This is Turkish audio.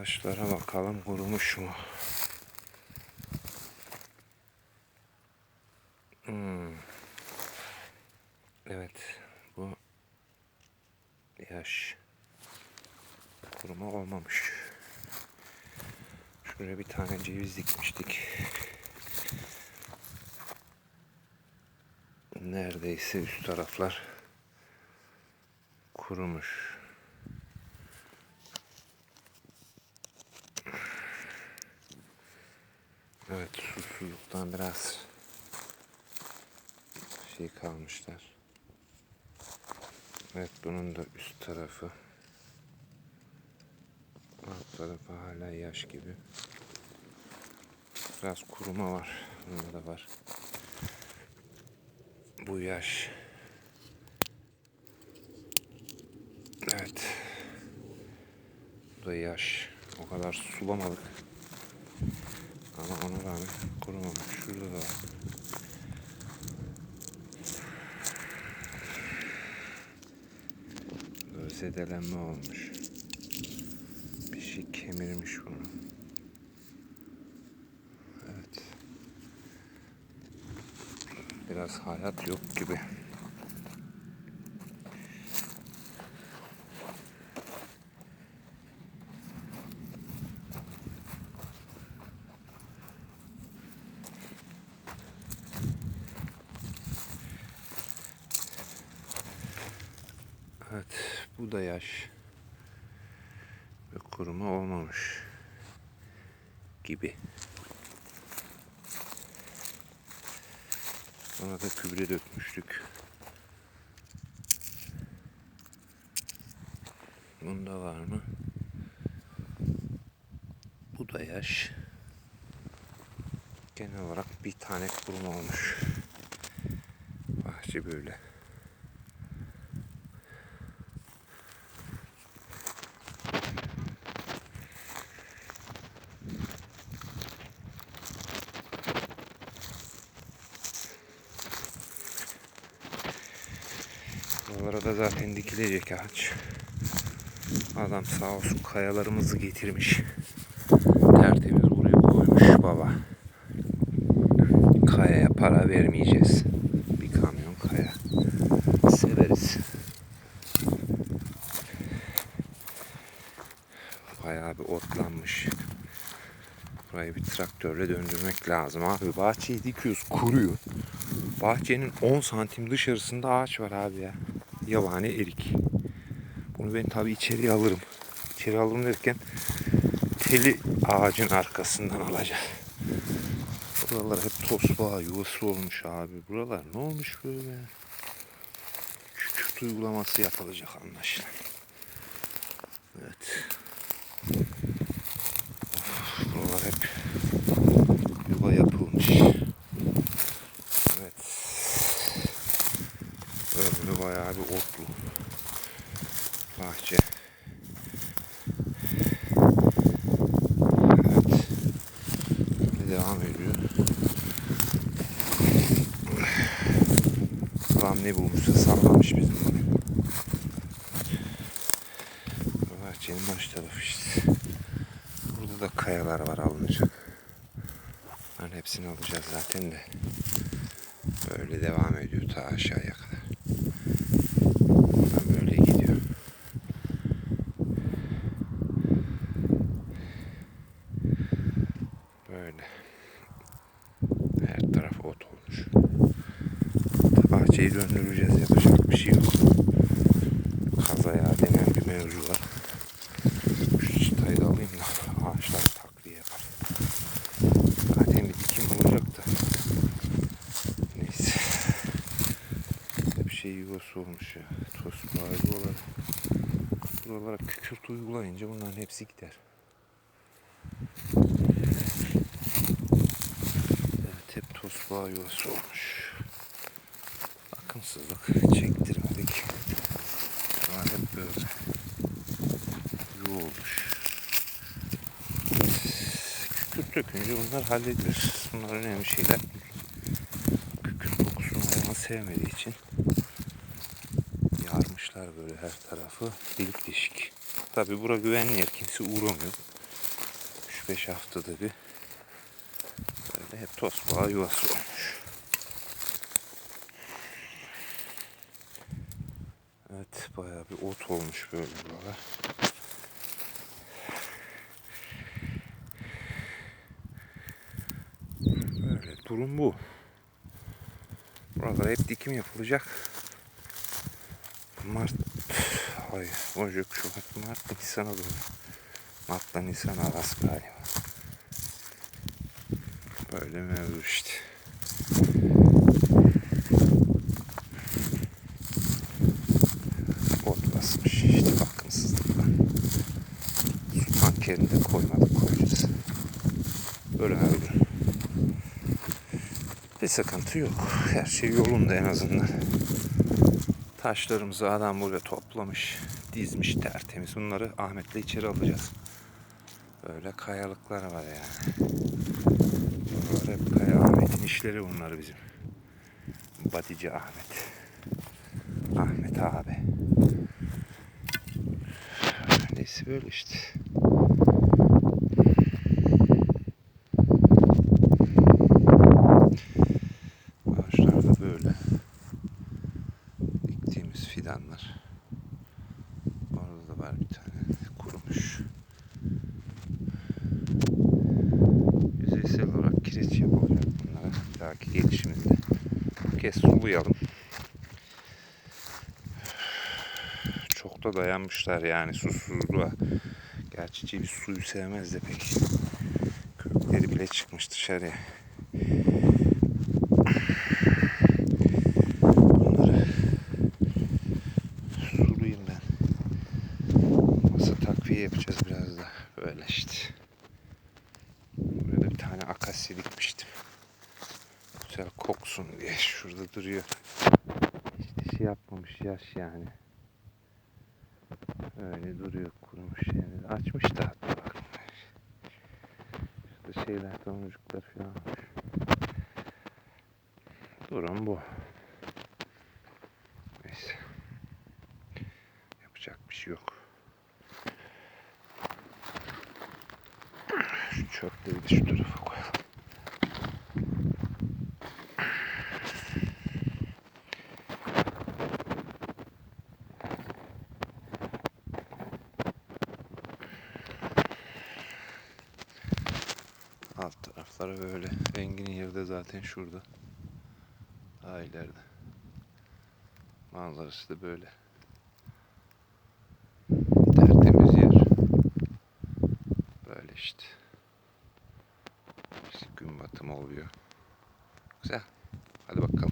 Taşlara bakalım kurumuş mu? Hmm. Evet. Bu yaş. Kuruma olmamış. Şuraya bir tane ceviz dikmiştik. Neredeyse üst taraflar kurumuş. Evet susuzluktan biraz şey kalmışlar. Evet bunun da üst tarafı. Alt tarafı hala yaş gibi. Biraz kuruma var. Bunda da var. Bu yaş. Evet. Bu da yaş. O kadar sulamadık. Ama ona rağmen kurumamış. Şurada da var. Zedelenme olmuş. Bir şey kemirmiş bunu. Evet. Biraz hayat yok gibi. Evet, bu da yaş. Ve kuruma olmamış gibi. Ona da kübre dökmüştük. Bunda var mı? Bu da yaş. Genel olarak bir tane kuruma olmuş. Bahçe böyle. Buralara da zaten dikilecek ağaç. Adam sağ olsun kayalarımızı getirmiş. Tertemiz buraya koymuş baba. Kayaya para vermeyeceğiz. Bir kamyon kaya. Severiz. Bayağı bir otlanmış. Burayı bir traktörle döndürmek lazım abi. Bahçeyi dikiyoruz kuruyor. Bahçenin 10 santim dışarısında ağaç var abi ya. Yabani erik. Bunu ben tabii içeriye alırım. İçeri alırım derken teli ağacın arkasından alacağım. Buralar hep tosbağa yuvası olmuş abi. Buralar ne olmuş böyle? Kükürt uygulaması yapılacak anlaşılan. Evet. Of, buralar hep yuva yapılmış. Evet. Böyle bayağı bir otlu. Bahçe. Evet. Devam ediyor. Adam ne bulmuşsa sallamış bizim bunu. Bahçenin baş tarafı işte. Burada da kayalar var alınacak. Bunların hepsini alacağız zaten de. Böyle devam ediyor ta aşağıya kadar. Buradan böyle gidiyor. Böyle. Her taraf ot olmuş. Bahçeyi döndüreceğiz. Yapacak bir şey yok. Kazaya denen bir mevzu var. Şu çıtayı da alayım da ağaçlar takviye yapar. Zaten bir dikim olacak da. Neyse. Bir şey yuvası olmuş ya. Tosbağa yuvaları. Buralara kükürt uygulayınca bunların hepsi gider. Evet hep tosbağa yuvası olmuş. Bakımsızlık çektirmedik. Bunlar hep böyle yuva olmuş. Kükürt dökünce bunlar halledilir. Bunlar önemli şeyler. Kükürt kokusunu hayvan sevmediği için yarmışlar böyle her tarafı delik deşik. Tabi bura güvenli yer. Kimse uğramıyor. 4-5 haftada bir böyle hep tosbağa yuvası olmuş. Evet bayağı bir ot olmuş böyle buralar. Böyle durum bu. Buralara hep dikim yapılacak. Mart, ay, Ocak, Şubat, Mart, Nisan'a doğru. Mart'la Nisan arası galiba. Böyle mevzu işte. Ot basmış işte bakımsızlıktan. Su tankerini de koymadık koyacağız. Böyle abi. Bir sıkıntı yok. Her şey yolunda en azından. Taşlarımızı adam buraya toplamış, dizmiş tertemiz. Bunları Ahmet'le içeri alacağız. Böyle kayalıklar var yani. Bunlar hep kaya Ahmet'in işleri bunlar bizim. Badici Ahmet. Ahmet abi. Neyse böyle işte. Ağaçlar da böyle. Diktiğimiz fidanlar. Orada da var bir tane kurumuş. Yüzeysel olarak kireç yapılacak bunlara. Dahaki gelişiminde. Bir kez sulayalım. Çok da dayanmışlar yani susuzluğa. Gerçi ceviz suyu sevmez de pek. Kökleri bile çıkmış dışarıya. Bunları sulayayım ben. Masa takviye yapacağız biraz da. Böyle işte. Buraya da bir tane akasya dikmiştim. Güzel diye şurada duruyor. İşte şey yapmamış yaş yani. Öyle duruyor kurumuş yani. Açmış da hatta bak. Şurada şeyler tomurcuklar falan olmuş. Durum bu. Neyse. Yapacak bir şey yok. Şu çöpleri de şu tarafa koyalım. Alt tarafları böyle. Engin yeri de zaten şurada. Daha ileride. Manzarası da böyle. Tertemiz yer. Böyle işte. İşte gün batımı oluyor. Güzel. Hadi bakalım.